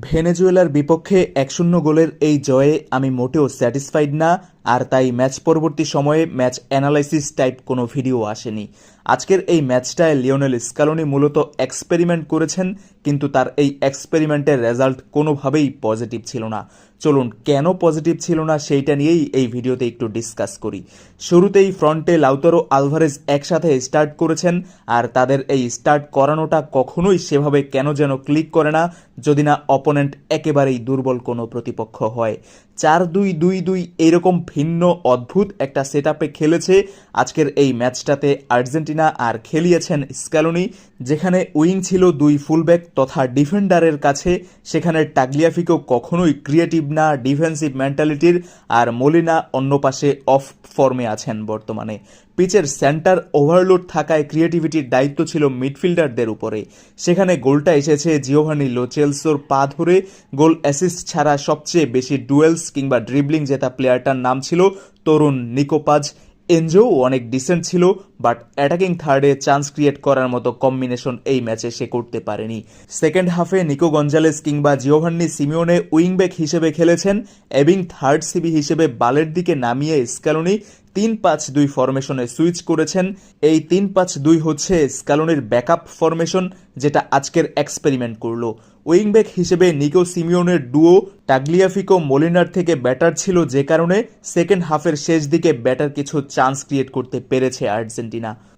ভেনেজুয়েলার বিপক্ষে এক শূন্য গোলের এই জয়ে আমি মোটেও স্যাটিসফাইড না। আর তাই ম্যাচ পরবর্তী সময়ে ম্যাচ অ্যানালাইসিস টাইপ কোনো ভিডিও আসেনি। আজকের এই ম্যাচটায় লিওনেল স্কালোনি মূলত এক্সপেরিমেন্ট করেছেন, কিন্তু তার এই এক্সপেরিমেন্টের রেজাল্ট কোনোভাবেই পজিটিভ ছিল না। চলুন, কেন পজিটিভ ছিল না সেইটা নিয়েই এই ভিডিওতে একটু ডিসকাস করি। শুরুতেই ফ্রন্টে লাউতারো আলভারেজ একসাথে স্টার্ট করেছেন, আর তাদের এই স্টার্ট করানোটা কখনোই সেভাবে কেন যেন ক্লিক করে না, যদি না অপোনেন্ট একেবারেই দুর্বল কোনো প্রতিপক্ষ হয়। চার দুই দুই দুই এইরকম ভিন্ন, অদ্ভুত একটা সেট খেলেছে। আজকের এই ম্যাচটাতে আর্জেন্টিনা আর খেলিয়েছেন স্ক্যালোনি, যেখানে উইং ছিল দুই ফুলব্যাক তথা ডিফেন্ডারের কাছে। সেখানে টাগলিয়াফিকো কখনোই ক্রিয়েটিভ না ডিফেন্সিভ মেন্টালিটির আর মলিনা অন্য পাশে অফ ফর্মে আছেন বর্তমানে। পিচের সেন্টার ওভারলোড থাকায় ক্রিয়েটিভিটির দায়িত্ব ছিল মিডফিল্ডারদের উপরে। সেখানে গোলটা এসেছে জিওভানি লোচেলসোর পা ধরে। গোল অ্যাসিস্ট ছাড়া সবচেয়ে বেশি ডুয়েলস কিংবা ড্রিবলিং জেতা প্লেয়ারটার নাম ছিল তরুণ নিকোপাজ এনজিও অনেক ডিসেন্ট ছিল বাট অ্যাটাকিং থার্ডে চান্স ক্রিয়েট করার মতো কম্বিনেশন এই ম্যাচে সে করতে পারেনি। সেকেন্ড হাফে নিকো গঞ্জালেস কিংবা জিওভান্নি সিমিওনে উইংব্যাক হিসেবে খেলেছেন। এবিং থার্ড সিবি হিসেবে বালের দিকে নামিয়ে স্ক্যালোনি তিন পাঁচ দুই ফরমেশনে সুইচ করেছেন। এই তিন পাঁচ দুই হচ্ছে স্ক্যালোনির ব্যাকআপ ফরমেশন যেটা আজকের এক্সপেরিমেন্ট করল। উইংব্যাক হিসেবে নিকো সিমিওনের ডুও টাগলিয়াফিকো মলিনার থেকে ব্যাটার ছিল যে কারণে সেকেন্ড হাফের শেষ দিকে ব্যাটার কিছু চান্স ক্রিয়েট করতে পেরেছে আর্জেন্টিনা।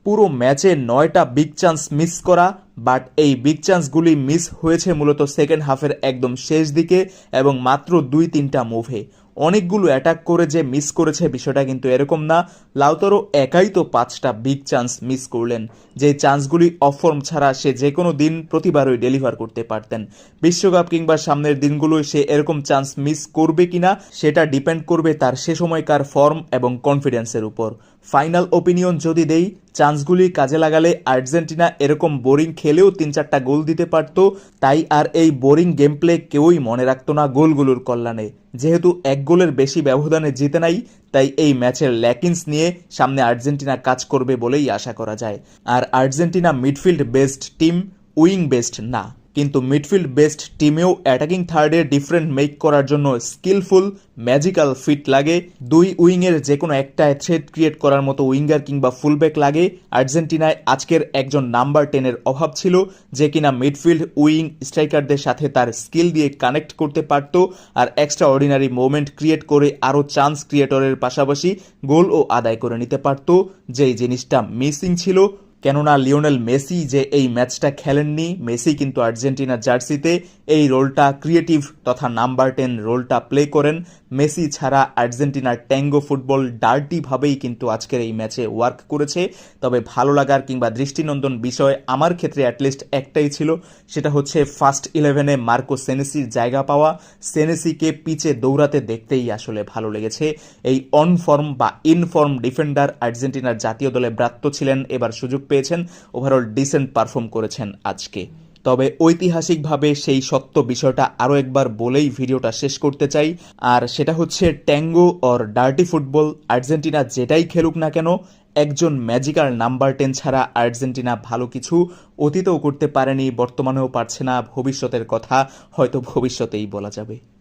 পুরো ম্যাচে নয়টা বিগ চান্স মিস করা বাট এই বিগ চান্সগুলি মিস হয়েছে মূলত সেকেন্ড হাফের একদম শেষ দিকে এবং মাত্র দুই তিনটা মুভে অনেকগুলো অ্যাটাক করে যে মিস করেছে, বিষয়টা কিন্তু এরকম না। লাউতারও একাই তো পাঁচটা বিগ চান্স মিস করলেন। যে চান্সগুলি অফর্ম ছাড়া সে যে কোনো দিন প্রতিবারই ডেলিভার করতে পারতেন। বিশ্বকাপ কিংবা সামনের দিনগুলোয় সে এরকম চান্স মিস করবে কিনা, সেটা ডিপেন্ড করবে তার সে সময়কার ফর্ম এবং কনফিডেন্সের উপর। ফাইনাল ওপিনিয়ন যদি দেই চান্সগুলি কাজে লাগালে আর্জেন্টিনা এরকম বোরিং খেলেও তিন চারটা গোল দিতে পারত, তাই আর এই বোরিং গেম প্লে কেউই মনে রাখত না গোলগুলোর কল্যাণে। যেহেতু এক গোলের বেশি ব্যবধানে জিতে নাই, তাই এই ম্যাচের ল্যাকিংস নিয়ে সামনে আর্জেন্টিনা কাজ করবে বলেই আশা করা যায়। আর Argentina midfield best team wing best না। কিন্তু মিডফিল্ড বেস্ট টিমেও অ্যাটাকিং থার্ডে ডিফারেন্ট মেক করার জন্য স্কিলফুল ম্যাজিক্যাল ফিট লাগে। দুই উইংয়ের যে কোনো একটায় থ্রেড ক্রিয়েট করার মতো উইঙ্গার কিংবা ফুলব্যাক লাগে। আর্জেন্টিনায় আজকের একজন নাম্বার টেনের অভাব ছিল যে কিনা মিডফিল্ড উইং স্ট্রাইকারদের সাথে তার স্কিল দিয়ে কানেক্ট করতে পারত আর এক্সট্রা অর্ডিনারি মোমেন্ট ক্রিয়েট করে আরও চান্স ক্রিয়েটরের পাশাপাশি গোলও আদায় করে নিতে পারত। যেই জিনিসটা মিসিং ছিল কেননা লিওনেল মেসি যে এই ম্যাচটা খেলেননি, মেসি কিন্তু আর্জেন্টিনা জার্সিতে এই রোলটা ক্রিয়েটিভ তথা নাম্বার টেন রোলটা প্লে করেন। মেসি ছাড়া আর্জেন্টিনার ট্যাঙ্গো ফুটবল ডার্টিভাবেই কিন্তু আজকের এই ম্যাচে ওয়ার্ক করেছে। তবে ভালো লাগার কিংবা দৃষ্টিনন্দন বিষয় আমার ক্ষেত্রে অ্যাটলিস্ট একটাই ছিল, সেটা হচ্ছে ফার্স্ট ইলেভেনে মার্কো সেনেসির জায়গা পাওয়া। সেনেসিকে পিচে দৌড়াতে দেখতেই আসলে ভালো লেগেছে। এই অন ফর্ম বা ইনফর্ম ডিফেন্ডার আর্জেন্টিনার জাতীয় দলে ব্রাত্য ছিলেন, এবার সুযোগ পেয়েছেন। ওভারঅল ডিসেন্ট পারফর্ম করেছেন আজকে। তবে ঐতিহাসিকভাবে সেই সত্য বিষয়টা আরও একবার বলেই ভিডিওটা শেষ করতে চাই। আর সেটা হচ্ছে tango or dirty football, Argentina যেটাই খেলুক না কেন, একজন ম্যাজিকাল নাম্বার টেন ছাড়া আর্জেন্টিনা ভালো কিছু অতীতও করতে পারেনি, বর্তমানেও পারছে না, ভবিষ্যতের কথা হয়তো ভবিষ্যতেই বলা যাবে।